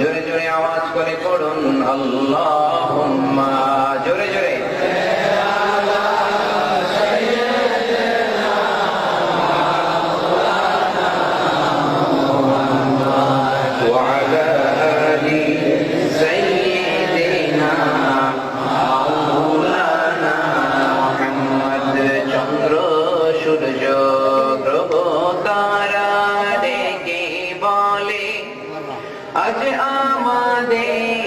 জোরে জোরে আওয়াজ করে পড়ুন আল্লাহুম্মা আজ আমাদের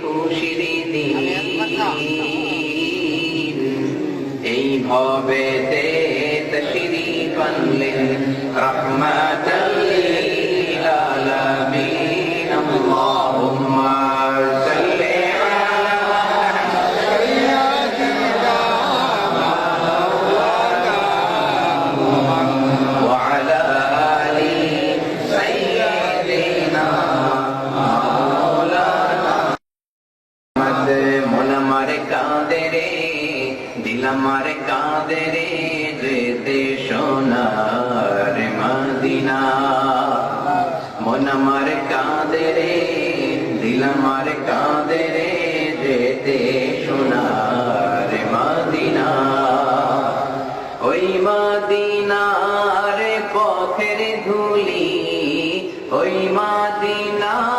খুশির দিন। এই ভবেতে তশরি পানলেন রহমাতাল্লিল দিল মারে কাঁদে রে যেতে সোনার মদিনা। মন মারে কাঁদে রে দিল মারে কাঁদে রে যেতে সোনার মদিনা। ওই মদিনার পথের ধুলি, ওই মদিনার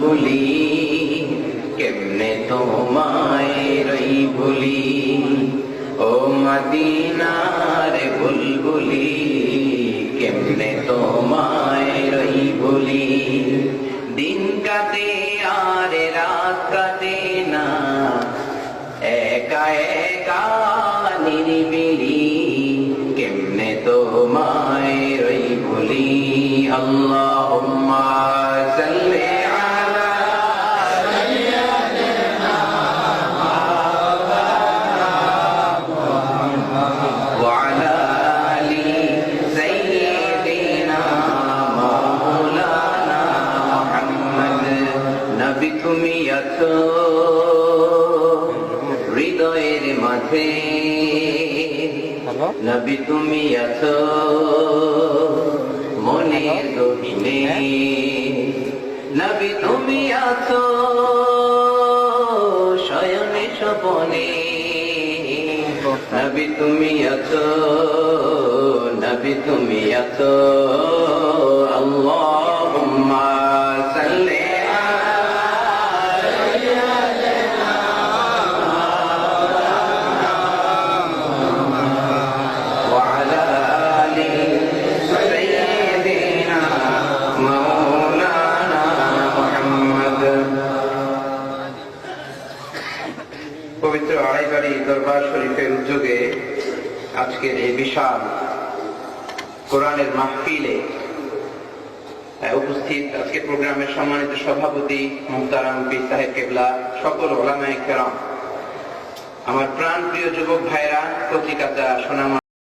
বুলবুলি কেমনে তোমায় রই ভুলি? ও মদিনার বুলবুলি, কেমনে তোমায় রই ভুলি? দিন কাটে আর রাত কাটে না, একা একা নিরিবিলি, কেমনে তোমায় রই ভুলি? আল্লাহুম্মা নবী তুমি আছো। হৃদয়ের মাঝে নবী তুমি আছো। মনের গহিনে নবী তুমি আছো। শয়নে স্বপনে নবী তুমি আছো। নবী তুমি আছো। পবিত্র আড়াইবাড়ি দরবার শরীফের উদ্যোগে আজকের এই বিশাল কোরআনের মাহফিলে উপস্থিত আজকে প্রোগ্রামের সম্মানিত সভাপতি মুক্তারাম পি সাহেব কেবলা, সকল ওলামায় কেরাম। আমার প্রাণ প্রিয় যুবক ভাইরা, পত্রিকাটা সোনামা